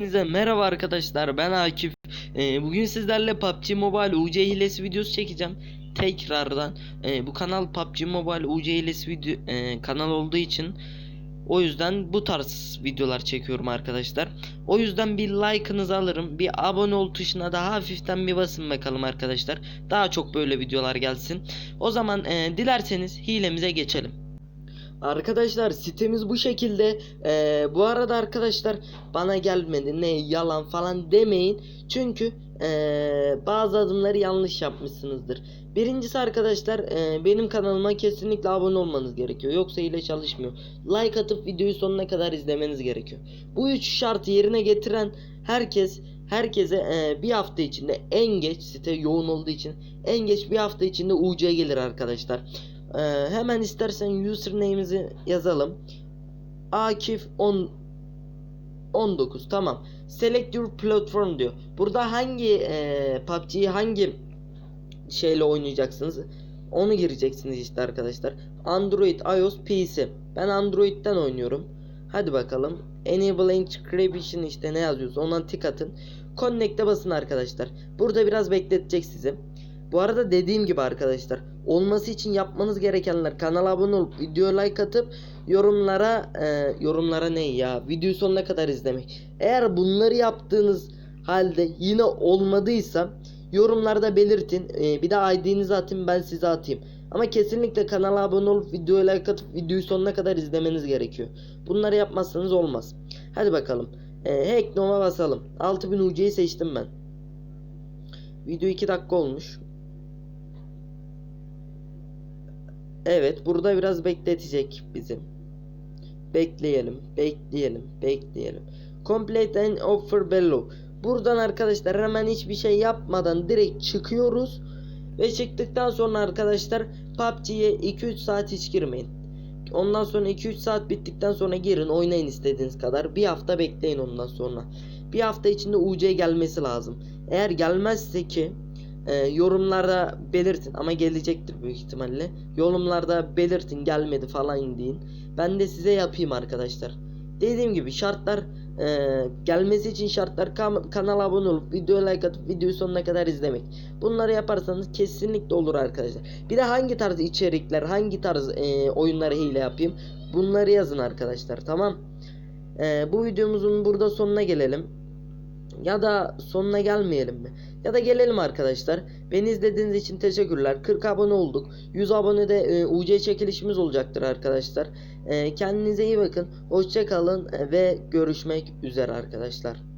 Hepinize merhaba arkadaşlar ben Akif. Ee, Bugün sizlerle PUBG Mobile UC hilesi videosu çekeceğim. Tekrardan Ee, Bu kanal PUBG Mobile UC hilesi video e, kanal olduğu için O yüzden bu tarz videolar çekiyorum arkadaşlar. O yüzden bir like'ınızı alırım Bir abone ol tuşuna da hafiften bir basın bakalım arkadaşlar. Daha çok böyle videolar gelsin. O zaman e, dilerseniz hilemize geçelim Arkadaşlar sitemiz bu şekilde. Ee, bu arada arkadaşlar bana gelmedi ne yalan falan demeyin. Çünkü ee, bazı adımları yanlış yapmışsınızdır. Birincisi arkadaşlar ee, benim kanalıma kesinlikle abone olmanız gerekiyor. Yoksa ile çalışmıyor. Like atıp videoyu sonuna kadar izlemeniz gerekiyor. Bu üç şartı yerine getiren herkes herkese ee, bir hafta içinde en geç site yoğun olduğu için en geç bir hafta içinde UC gelir arkadaşlar. Ee, hemen istersen username'imizi yazalım. Akif 10 19 tamam. Select your platform diyor. Burada hangi e, PUBG'yi hangi şeyle oynayacaksınız? Onu gireceksiniz işte arkadaşlar. Android, iOS, PC. Ben Android'den oynuyorum. Hadi bakalım. Enable encryption işte ne yazıyorsa ona tik atın. Connect'e basın arkadaşlar. Burada biraz bekletecek sizi. Bu arada dediğim gibi arkadaşlar olması için yapmanız gerekenler kanala abone olup video like atıp yorumlara e, yorumlara ne ya videoyu sonuna kadar izlemek. Eğer bunları yaptığınız halde yine olmadıysa yorumlarda belirtin. E, bir de ID'nizi atayım ben size atayım. Ama kesinlikle kanala abone olup videoya like atıp videoyu sonuna kadar izlemeniz gerekiyor. Bunları yapmazsanız olmaz. Hadi bakalım. E, Hack basalım. 6000 UC'yi seçtim ben. Video 2 dakika olmuş. Evet burada biraz bekletecek bizim. Bekleyelim, bekleyelim, bekleyelim. Complete an offer below. Buradan arkadaşlar hemen hiçbir şey yapmadan direkt çıkıyoruz. Ve çıktıktan sonra arkadaşlar PUBG'ye 2-3 saat hiç girmeyin. Ondan sonra 2-3 saat bittikten sonra girin oynayın istediğiniz kadar. Bir hafta bekleyin ondan sonra. Bir hafta içinde UC gelmesi lazım. Eğer gelmezse ki e, yorumlarda belirtin ama gelecektir büyük ihtimalle. Yorumlarda belirtin gelmedi falan deyin. Ben de size yapayım arkadaşlar. Dediğim gibi şartlar e, gelmesi için şartlar kam- kanala abone olup video like atıp videoyu sonuna kadar izlemek. Bunları yaparsanız kesinlikle olur arkadaşlar. Bir de hangi tarz içerikler, hangi tarz e, oyunları hile yapayım? Bunları yazın arkadaşlar tamam. E, bu videomuzun burada sonuna gelelim. Ya da sonuna gelmeyelim mi? Ya da gelelim arkadaşlar. Beni izlediğiniz için teşekkürler. 40 abone olduk. 100 abonede e, UC çekilişimiz olacaktır arkadaşlar. E, kendinize iyi bakın. Hoşça kalın e, ve görüşmek üzere arkadaşlar.